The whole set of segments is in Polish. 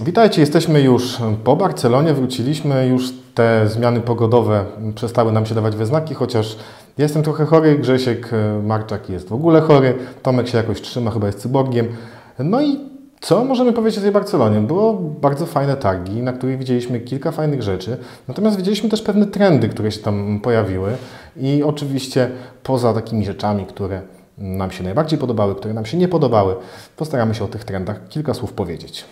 Witajcie, jesteśmy już po Barcelonie, wróciliśmy, już te zmiany pogodowe przestały nam się dawać we znaki, chociaż jestem trochę chory, Grzesiek Marczak jest w ogóle chory, Tomek się jakoś trzyma, chyba jest cyborgiem. No i co możemy powiedzieć o tej Barcelonie? Było bardzo fajne targi, na których widzieliśmy kilka fajnych rzeczy, natomiast widzieliśmy też pewne trendy, które się tam pojawiły i oczywiście poza takimi rzeczami, które nam się najbardziej podobały, które nam się nie podobały, postaramy się o tych trendach kilka słów powiedzieć.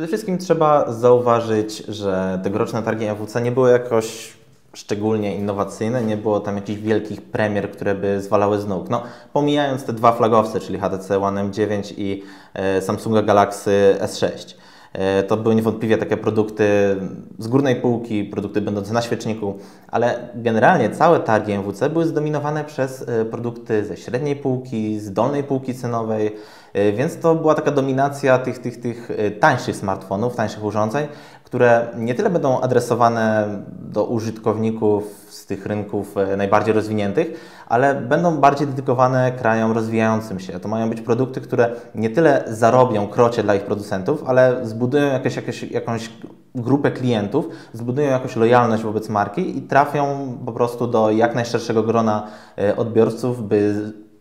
Przede wszystkim trzeba zauważyć, że tegoroczne targi MWC nie były jakoś szczególnie innowacyjne, nie było tam jakichś wielkich premier, które by zwalały z nóg. No, pomijając te dwa flagowce, czyli HTC One M9 i e, Samsunga Galaxy S6. E, to były niewątpliwie takie produkty z górnej półki, produkty będące na świeczniku, ale generalnie całe targi MWC były zdominowane przez e, produkty ze średniej półki, z dolnej półki cenowej, e, więc to była taka dominacja tych, tych, tych tańszych smartfonów, tańszych urządzeń, które nie tyle będą adresowane do użytkowników z tych rynków najbardziej rozwiniętych, ale będą bardziej dedykowane krajom rozwijającym się. To mają być produkty, które nie tyle zarobią krocie dla ich producentów, ale zbudują jakieś, jakieś, jakąś grupę klientów, zbudują jakąś lojalność wobec marki i trafią po prostu do jak najszerszego grona e, odbiorców, by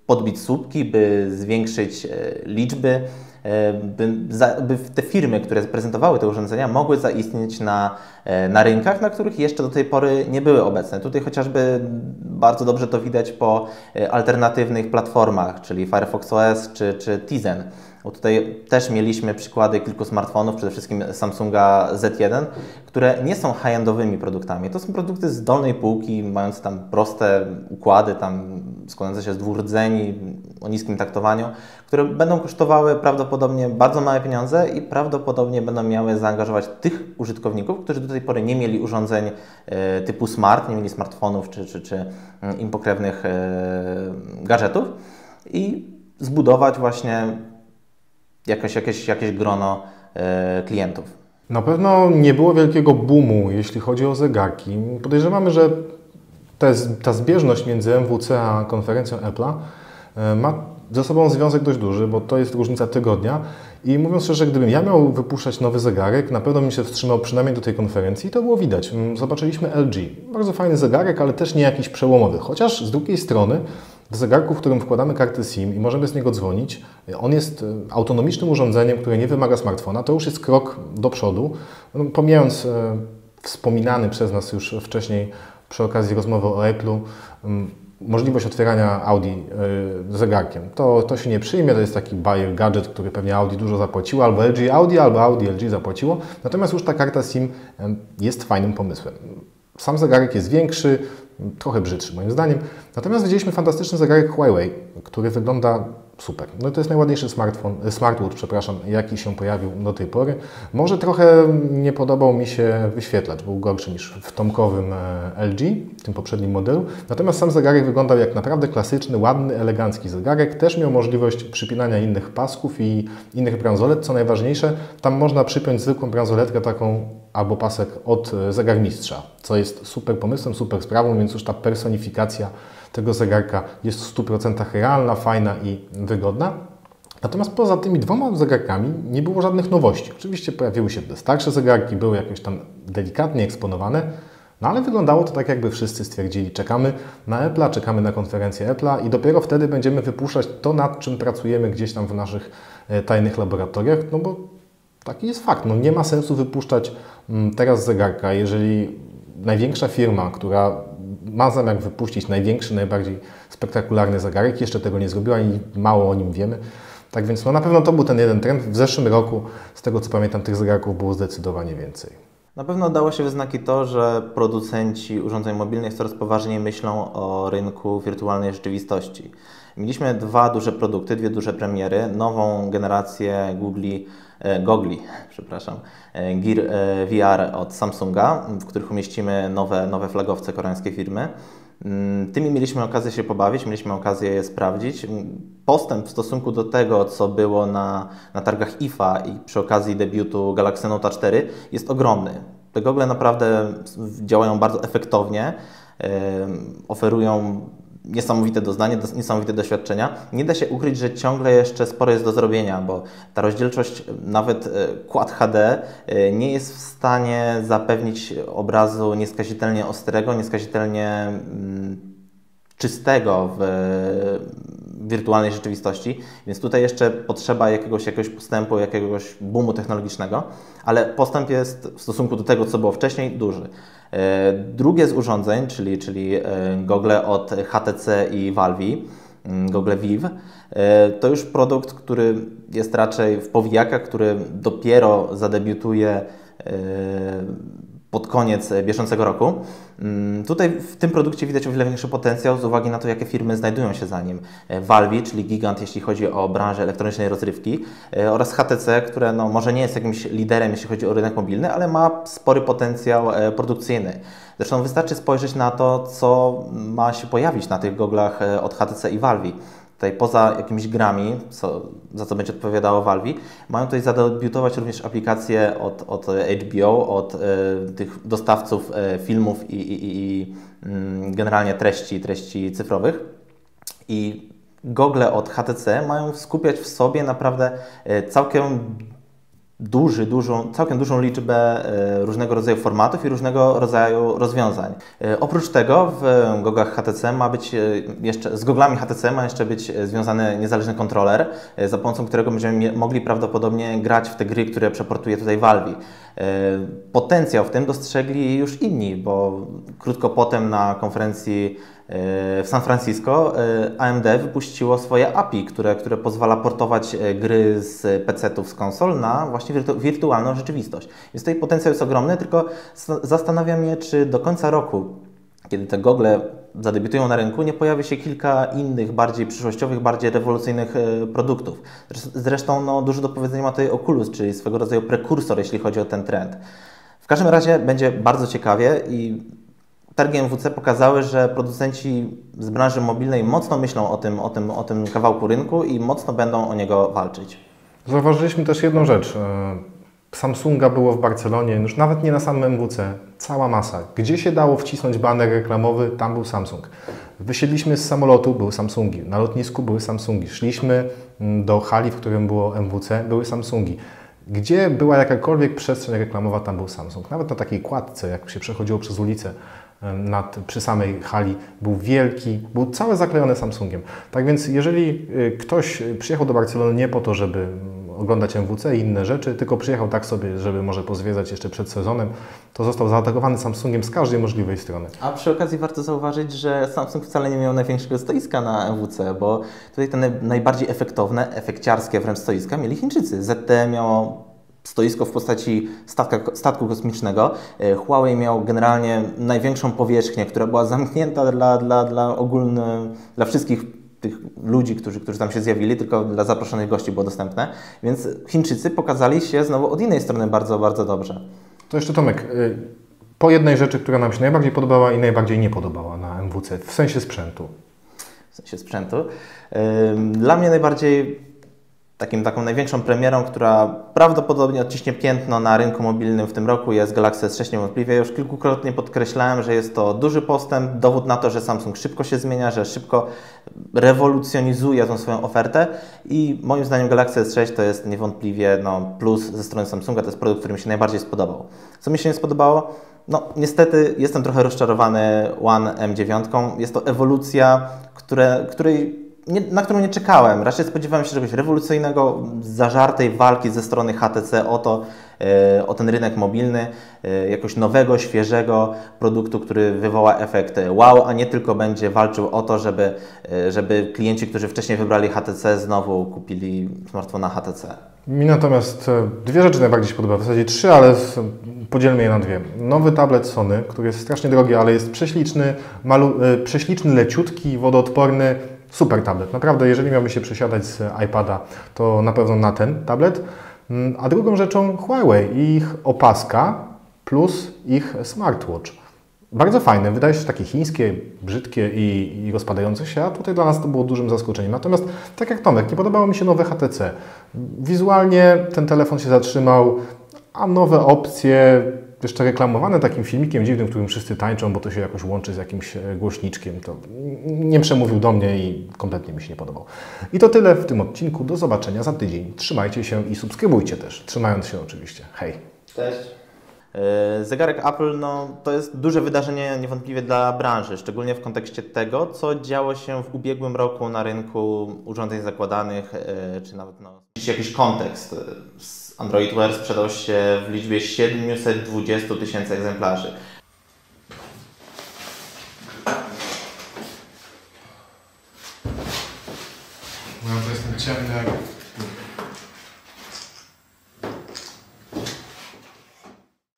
podbić słupki, by zwiększyć e, liczby by, by te firmy, które prezentowały te urządzenia, mogły zaistnieć na, e, na rynkach, na których jeszcze do tej pory nie były obecne. Tutaj chociażby bardzo dobrze to widać po e, alternatywnych platformach, czyli Firefox OS czy, czy Tizen. Bo tutaj też mieliśmy przykłady kilku smartfonów, przede wszystkim Samsunga Z1, które nie są high-endowymi produktami. To są produkty z dolnej półki, mające tam proste układy, tam składające się z dwóch rdzeni, o niskim taktowaniu, które będą kosztowały prawdopodobnie bardzo małe pieniądze i prawdopodobnie będą miały zaangażować tych użytkowników, którzy do tej pory nie mieli urządzeń e, typu smart, nie mieli smartfonów czy, czy, czy mm, im pokrewnych e, gadżetów i zbudować właśnie jakieś, jakieś, jakieś grono e, klientów. Na pewno nie było wielkiego boomu, jeśli chodzi o zegarki. Podejrzewamy, że ta zbieżność między MWC a konferencją Apple'a e, ma ze sobą związek dość duży, bo to jest różnica tygodnia. I mówiąc szczerze, gdybym ja miał wypuszczać nowy zegarek, na pewno bym się wstrzymał przynajmniej do tej konferencji i to było widać. Mm, zobaczyliśmy LG. Bardzo fajny zegarek, ale też nie jakiś przełomowy. Chociaż z drugiej strony do zegarku, w którym wkładamy kartę SIM i możemy z niego dzwonić, on jest e, autonomicznym urządzeniem, które nie wymaga smartfona. To już jest krok do przodu. No, pomijając e, wspominany przez nas już wcześniej przy okazji rozmowy o Apple'u, możliwość otwierania Audi y, zegarkiem. To, to się nie przyjmie, to jest taki buyer gadget, który pewnie Audi dużo zapłaciło, albo LG Audi, albo Audi LG zapłaciło. Natomiast już ta karta SIM jest fajnym pomysłem. Sam zegarek jest większy, trochę brzydszy moim zdaniem. Natomiast widzieliśmy fantastyczny zegarek Huawei, który wygląda super. No to jest najładniejszy smartfon, e, smartwatch, przepraszam, jaki się pojawił do tej pory. Może trochę nie podobał mi się wyświetlacz, był gorszy niż w tomkowym e, LG, tym poprzednim modelu. Natomiast sam zegarek wyglądał jak naprawdę klasyczny, ładny, elegancki zegarek. Też miał możliwość przypinania innych pasków i innych bransolet. Co najważniejsze, tam można przypiąć zwykłą bransoletkę taką albo pasek od e, zegarmistrza, co jest super pomysłem, super sprawą, więc już ta personifikacja tego zegarka jest w 100% realna, fajna i wygodna. Natomiast poza tymi dwoma zegarkami nie było żadnych nowości. Oczywiście pojawiły się te starsze zegarki, były jakieś tam delikatnie eksponowane, no ale wyglądało to tak, jakby wszyscy stwierdzili, czekamy na Apple'a, czekamy na konferencję Apple'a i dopiero wtedy będziemy wypuszczać to, nad czym pracujemy gdzieś tam w naszych e, tajnych laboratoriach, no bo taki jest fakt. No nie ma sensu wypuszczać mm, teraz zegarka, jeżeli największa firma, która ma zamiar wypuścić największy, najbardziej spektakularny zegarek. Jeszcze tego nie zrobiła i mało o nim wiemy. Tak więc no, na pewno to był ten jeden trend. W zeszłym roku, z tego co pamiętam, tych zegarków było zdecydowanie więcej. Na pewno dało się wyznaki to, że producenci urządzeń mobilnych coraz poważniej myślą o rynku wirtualnej rzeczywistości. Mieliśmy dwa duże produkty, dwie duże premiery, nową generację Google, e, Gogli, przepraszam, e, Gear e, VR od Samsunga, w których umieścimy nowe, nowe flagowce koreańskiej firmy. Mm, tymi mieliśmy okazję się pobawić, mieliśmy okazję je sprawdzić. Postęp w stosunku do tego, co było na, na targach IFA i przy okazji debiutu Galaxy Note 4 jest ogromny. Te gogle naprawdę działają bardzo efektownie, oferują niesamowite doznanie, niesamowite doświadczenia. Nie da się ukryć, że ciągle jeszcze sporo jest do zrobienia, bo ta rozdzielczość nawet e, Quad HD e, nie jest w stanie zapewnić obrazu nieskazitelnie ostrego, nieskazitelnie mm, czystego w wirtualnej rzeczywistości, więc tutaj jeszcze potrzeba jakiegoś, jakiegoś postępu, jakiegoś boomu technologicznego, ale postęp jest w stosunku do tego, co było wcześniej, duży. E, drugie z urządzeń, czyli, czyli e, gogle od HTC i Valve, mm, gogle Vive, e, to już produkt, który jest raczej w powijakach, który dopiero zadebiutuje pod koniec bieżącego roku. Mm, tutaj w tym produkcie widać o wiele większy potencjał z uwagi na to, jakie firmy znajdują się za nim. E, Valve, czyli gigant, jeśli chodzi o branżę elektronicznej rozrywki e, oraz HTC, które no, może nie jest jakimś liderem, jeśli chodzi o rynek mobilny, ale ma spory potencjał e, produkcyjny. Zresztą wystarczy spojrzeć na to, co ma się pojawić na tych goglach od HTC i Valve. Tutaj poza jakimiś grami, co, za co będzie odpowiadało Valve, mają tutaj zadebiutować również aplikacje od, od HBO, od e, tych dostawców e, filmów i, i, i mm, generalnie treści, treści cyfrowych. I gogle od HTC mają skupiać w sobie naprawdę e, całkiem duży, dużą, całkiem dużą liczbę e, różnego rodzaju formatów i różnego rodzaju rozwiązań. E, oprócz tego w goglach HTC ma być e, jeszcze, z goglami HTC ma jeszcze być związany niezależny kontroler, za pomocą którego będziemy mogli prawdopodobnie grać w te gry, które przeportuje tutaj Valve. Potencjał w tym dostrzegli już inni, bo krótko potem na konferencji w San Francisco e, AMD wypuściło swoje API, które, które pozwala portować e, gry z PC-ów, z konsol na właśnie wirtu wirtualną rzeczywistość. Więc tutaj potencjał jest ogromny, tylko zastanawiam się, czy do końca roku, kiedy te gogle zadebiutują na rynku, nie pojawi się kilka innych, bardziej przyszłościowych, bardziej rewolucyjnych e, produktów. Zresztą no, dużo do powiedzenia ma tutaj Oculus, czyli swego rodzaju prekursor, jeśli chodzi o ten trend. W każdym razie będzie bardzo ciekawie i targi MWC pokazały, że producenci z branży mobilnej mocno myślą o tym, o, tym, o tym kawałku rynku i mocno będą o niego walczyć. Zauważyliśmy też jedną rzecz. E, Samsunga było w Barcelonie, już nawet nie na samym MWC, cała masa. Gdzie się dało wcisnąć baner reklamowy, tam był Samsung. Wysiedliśmy z samolotu, były Samsungi. Na lotnisku były Samsungi. Szliśmy mm, do hali, w którym było MWC, były Samsungi. Gdzie była jakakolwiek przestrzeń reklamowa, tam był Samsung. Nawet na takiej kładce, jak się przechodziło przez ulicę, nad, przy samej hali był wielki, był cały zaklejony Samsungiem. Tak więc jeżeli y, ktoś przyjechał do Barcelony nie po to, żeby oglądać MWC i inne rzeczy, tylko przyjechał tak sobie, żeby może pozwiedzać jeszcze przed sezonem, to został zaatakowany Samsungiem z każdej możliwej strony. A przy okazji warto zauważyć, że Samsung wcale nie miał największego stoiska na MWC, bo tutaj te najbardziej efektowne, efekciarskie wręcz stoiska mieli Chińczycy. ZTE miało stoisko w postaci statka, statku kosmicznego. Huawei miał generalnie największą powierzchnię, która była zamknięta dla, dla, dla ogólne, dla wszystkich tych ludzi, którzy, którzy tam się zjawili, tylko dla zaproszonych gości było dostępne. Więc Chińczycy pokazali się znowu od innej strony bardzo, bardzo dobrze. To jeszcze Tomek, y, po jednej rzeczy, która nam się najbardziej podobała i najbardziej nie podobała na MWC, w sensie sprzętu. W sensie sprzętu. Dla mnie najbardziej takim, taką największą premierą, która prawdopodobnie odciśnie piętno na rynku mobilnym w tym roku jest Galaxy S6 niewątpliwie. Już kilkukrotnie podkreślałem, że jest to duży postęp, dowód na to, że Samsung szybko się zmienia, że szybko rewolucjonizuje tą swoją ofertę i moim zdaniem Galaxy S6 to jest niewątpliwie no, plus ze strony Samsunga, to jest produkt, który mi się najbardziej spodobał. Co mi się nie spodobało? No, niestety jestem trochę rozczarowany One M9. Jest to ewolucja, które, której nie, na którą nie czekałem. Raczej spodziewałem się czegoś rewolucyjnego, zażartej walki ze strony HTC o to, e, o ten rynek mobilny, e, jakoś nowego, świeżego produktu, który wywoła efekt wow, a nie tylko będzie walczył o to, żeby, e, żeby klienci, którzy wcześniej wybrali HTC, znowu kupili smartfona HTC. Mi natomiast dwie rzeczy najbardziej się podobały, w zasadzie trzy, ale podzielmy je na dwie. Nowy tablet Sony, który jest strasznie drogi, ale jest prześliczny, malu, prześliczny, leciutki, wodoodporny, super tablet. Naprawdę, jeżeli miałbym się przesiadać z iPada, to na pewno na ten tablet. Mm, a drugą rzeczą Huawei i ich opaska plus ich smartwatch. Bardzo fajne, wydaje się takie chińskie, brzydkie i, i rozpadające się, a tutaj dla nas to było dużym zaskoczeniem. Natomiast, tak jak Tomek, nie podobało mi się nowe HTC. Wizualnie ten telefon się zatrzymał, a nowe opcje jeszcze reklamowane takim filmikiem dziwnym, w którym wszyscy tańczą, bo to się jakoś łączy z jakimś e, głośniczkiem, to nie przemówił do mnie i kompletnie mi się nie podobał. I to tyle w tym odcinku. Do zobaczenia za tydzień. Trzymajcie się i subskrybujcie też. Trzymając się oczywiście. Hej! Cześć. E, Zegarek Apple no, to jest duże wydarzenie niewątpliwie dla branży, szczególnie w kontekście tego, co działo się w ubiegłym roku na rynku urządzeń zakładanych, e, czy nawet no, jakiś kontekst. Android Wear sprzedał się w liczbie 720 tysięcy egzemplarzy. No to jestem ciemny